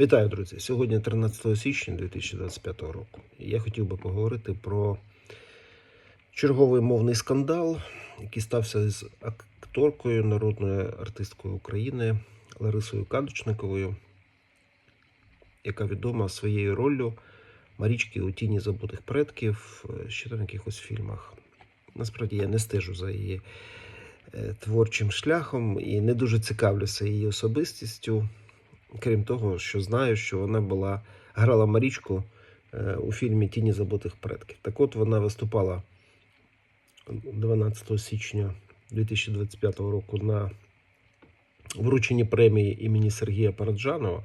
Вітаю, друзі! Сьогодні 13 січня 2025 року. Я хотів би поговорити про черговий мовний скандал, який стався з акторкою, народною артисткою України Ларисою Кадочниковою, яка відома своєю роллю Марічки у тіні забутих предків, е, ще там в якихось фільмах. Насправді я не стежу за її е, творчим шляхом і не дуже цікавлюся її особистістю. Крім того, що знаю, що вона була грала Марічку е, у фільмі Тіні забутих предків. Так от вона виступала 12 січня 2025 року на врученні премії імені Сергія Параджанова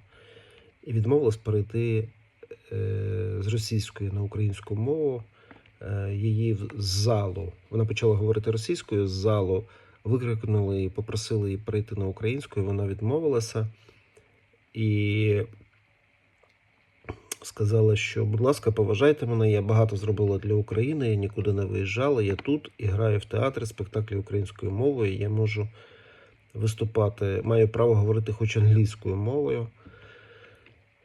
і відмовилась перейти е, з російської на українську мову. Е, Її з залу вона почала говорити російською з залу. Викрикнули і попросили її перейти на українську. і Вона відмовилася і сказала, що, будь ласка, поважайте мене, я багато зробила для України, я нікуди не виїжджала, я тут і граю в театрі спектаклі українською мовою, я можу виступати, маю право говорити хоч англійською мовою.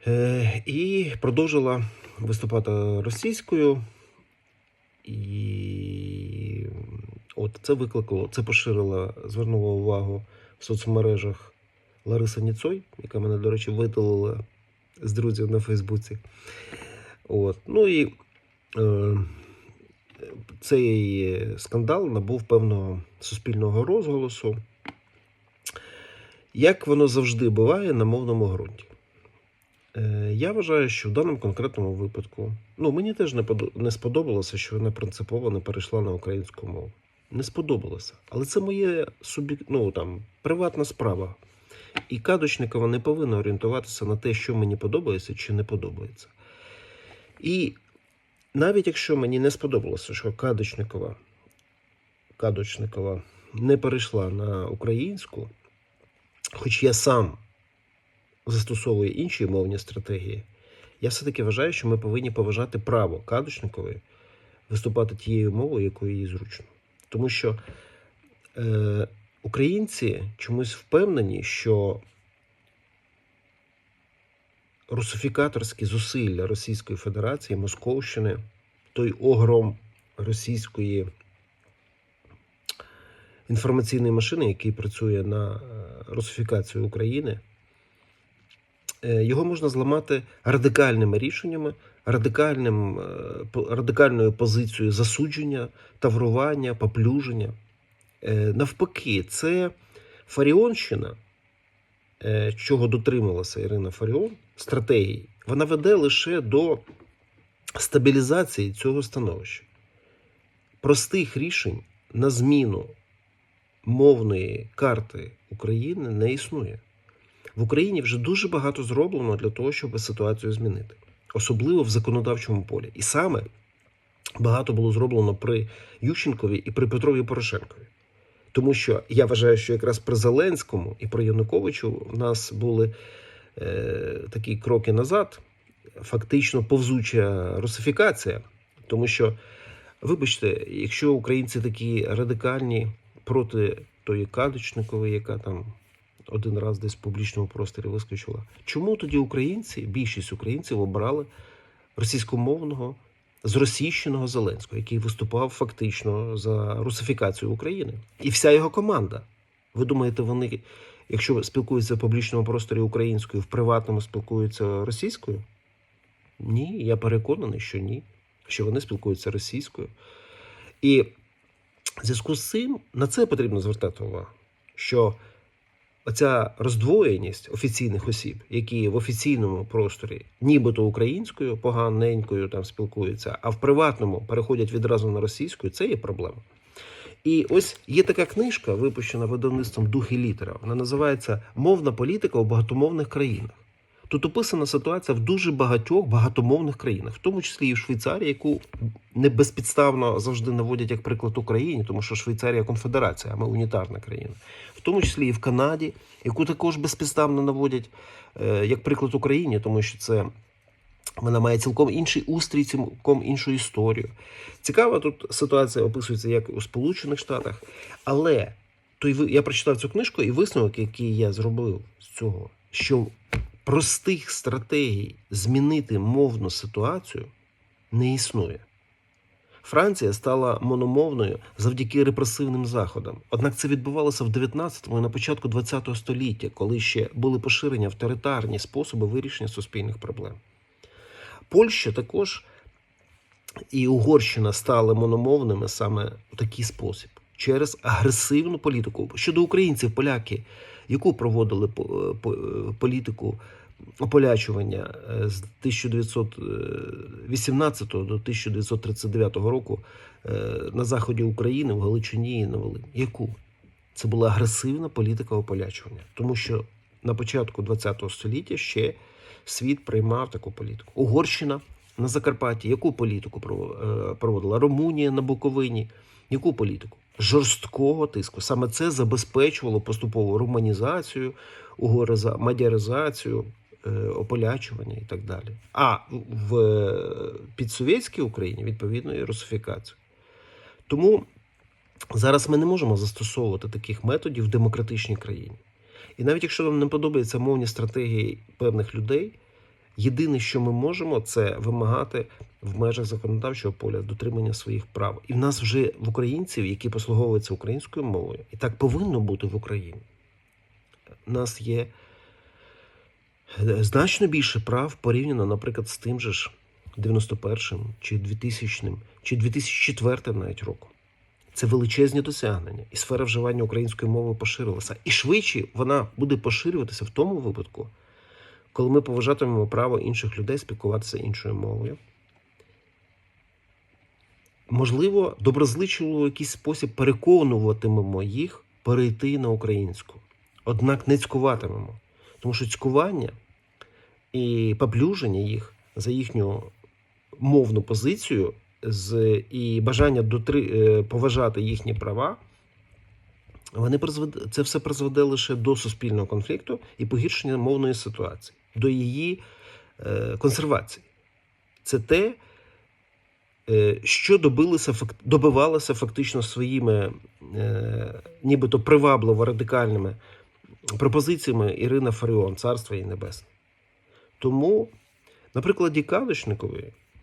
Е, і продовжила виступати російською. І от це викликало, це поширила, звернула увагу в соцмережах Лариса Ніцой, яка мене, до речі, видалила з друзів на Фейсбуці. От. Ну і е, цей скандал набув певного суспільного розголосу. Як воно завжди буває на мовному ґрунті. Е, Я вважаю, що в даному конкретному випадку, ну мені теж не, подо- не сподобалося, що вона принципово не перейшла на українську мову. Не сподобалося. Але це моє суб'єк... ну, там, приватна справа. І Кадочникова не повинна орієнтуватися на те, що мені подобається чи не подобається. І навіть якщо мені не сподобалося, що Кадочникова, Кадочникова не перейшла на українську, хоч я сам застосовую інші мовні стратегії, я все-таки вважаю, що ми повинні поважати право Кадочникової виступати тією мовою, якою їй зручно. Тому що е, українці чомусь впевнені, що русифікаторські зусилля Російської Федерації, Московщини, той огром російської інформаційної машини, який працює на е, русифікацію України, е, його можна зламати радикальними рішеннями, радикальним, е, радикальною позицією засудження, таврування, поплюження. Е, Навпаки, це Фаріонщина, е, чого дотрималася Ірина Фаріон, стратегії, вона веде лише до стабілізації цього становища. Простих рішень на зміну мовної карти України не існує. В Україні вже дуже багато зроблено для того, щоб ситуацію змінити, особливо в законодавчому полі. І саме багато було зроблено при Ющенкові і при Петрові Порошенкові. Тому що я вважаю, що якраз при Зеленському і при Януковичу в нас були е, такі кроки назад, фактично повзуча русифікація. Тому що, вибачте, якщо українці такі радикальні проти тої Кадочникової, яка там один раз десь в публічному просторі вискочила, чому тоді українці, більшість українців обрали російськомовного зросійщеного Зеленського, який виступав фактично за русифікацію України, і вся його команда. Ви думаєте, вони, якщо спілкуються в публічному просторі українською, в приватному спілкуються російською? Ні, я переконаний, що ні, що вони спілкуються російською. І в зв'язку з цим на це потрібно звертати увагу, що оця роздвоєність офіційних осіб, які в офіційному просторі нібито українською, поганенькою там спілкуються, а в приватному переходять відразу на російську, це є проблема. І ось є така книжка, випущена видавництвом Дух і літера. Вона називається Мовна політика у багатомовних країнах. Тут описана ситуація в дуже багатьох багатомовних країнах, в тому числі і в Швейцарії, яку не безпідставно завжди наводять як приклад Україні, тому що Швейцарія конфедерація, а ми унітарна країна, в тому числі і в Канаді, яку також безпідставно наводять е, як приклад Україні, тому що це вона має цілком інший устрій, цілком іншу історію. Цікава тут ситуація описується як у Сполучених Штатах, але той я прочитав цю книжку, і висновок, який я зробив з цього, що простих стратегій змінити мовну ситуацію не існує. Франція стала мономовною завдяки репресивним заходам. Однак це відбувалося в 19-му і на початку 20-го століття, коли ще були поширені авторитарні способи вирішення суспільних проблем. Польща також і Угорщина стали мономовними саме у такий спосіб через агресивну політику. Щодо українців, поляки, яку проводили по- по- політику ополячування е, з 1918 до 1939 року е, на заході України, в Галичині і на Волині. Яку? Це була агресивна політика ополячування, тому що на початку ХХ століття ще світ приймав таку політику. Угорщина на Закарпатті, яку політику прово- е, проводила? Румунія на Буковині, яку політику? Жорсткого тиску. Саме це забезпечувало поступову руманізацію, мадяризацію, е, ополячування і так далі. А в е, підсовєтській Україні відповідно і русифікацію. Тому зараз ми не можемо застосовувати таких методів в демократичній країні. І навіть якщо нам не подобаються мовні стратегії певних людей, єдине, що ми можемо, це вимагати в межах законодавчого поля дотримання своїх прав. І в нас вже в українців, які послуговуються українською мовою, і так повинно бути в Україні. У нас є е, значно більше прав порівняно, наприклад, з тим же ж 91-м чи 2000-м, чи 2004 навіть року. Це величезні досягнення, і сфера вживання української мови поширилася. І швидше вона буде поширюватися в тому випадку, коли ми поважатимемо право інших людей спілкуватися іншою мовою. Можливо, доброзичливо в якийсь спосіб переконуватимемо їх перейти на українську. Однак не цькуватимемо. Тому що цькування і поплюження їх за їхню мовну позицію з, і бажання дотри, е, поважати їхні права, вони призведе, це все призведе лише до суспільного конфлікту і погіршення мовної ситуації, до її е, консервації. Це те, е, що добилися, добивалося фактично своїми е, нібито привабливо радикальними пропозиціями Ірина Фаріон, царство їй небесне. Тому, на прикладі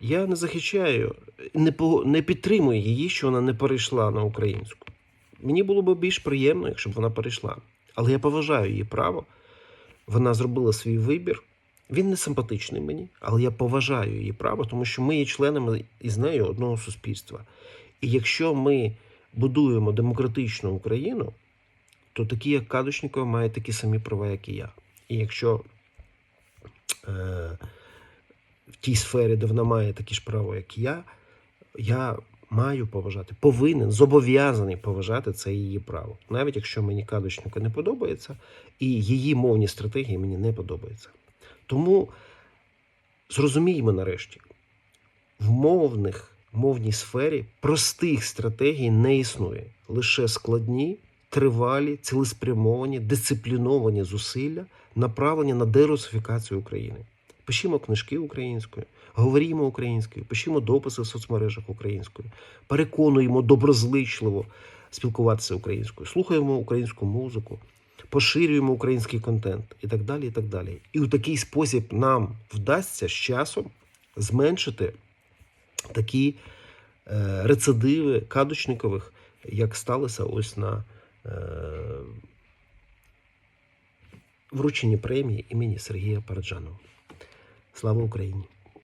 я не захищаю, не, по- не підтримую її, що вона не перейшла на українську. Мені було б більш приємно, якщо б вона перейшла. Але я поважаю її право. Вона зробила свій вибір. Він не симпатичний мені, але я поважаю її право, тому що ми є членами із нею одного суспільства. І якщо ми будуємо демократичну Україну, то такі, як Кадочникова, мають такі самі права, як і я. І якщо е, в тій сфері, де вона має такі ж права, як і я, я маю поважати, повинен, зобов'язаний поважати це її право. Навіть якщо мені Кадочника не подобається, і її мовні стратегії мені не подобаються. Тому зрозуміймо нарешті, в мовних, мовній сфері простих стратегій не існує. Лише складні, тривалі, цілеспрямовані, дисципліновані зусилля, направлені на дерусифікацію України. Пишімо книжки українською, говоримо українською, пишімо дописи в соцмережах українською, переконуємо доброзичливо спілкуватися українською, слухаємо українську музику, поширюємо український контент і так далі. І так далі. І у такий спосіб нам вдасться з часом зменшити такі е, рецидиви кадочникових, як сталося ось на е, врученні премії імені Сергія Параджанова. Слава Україні!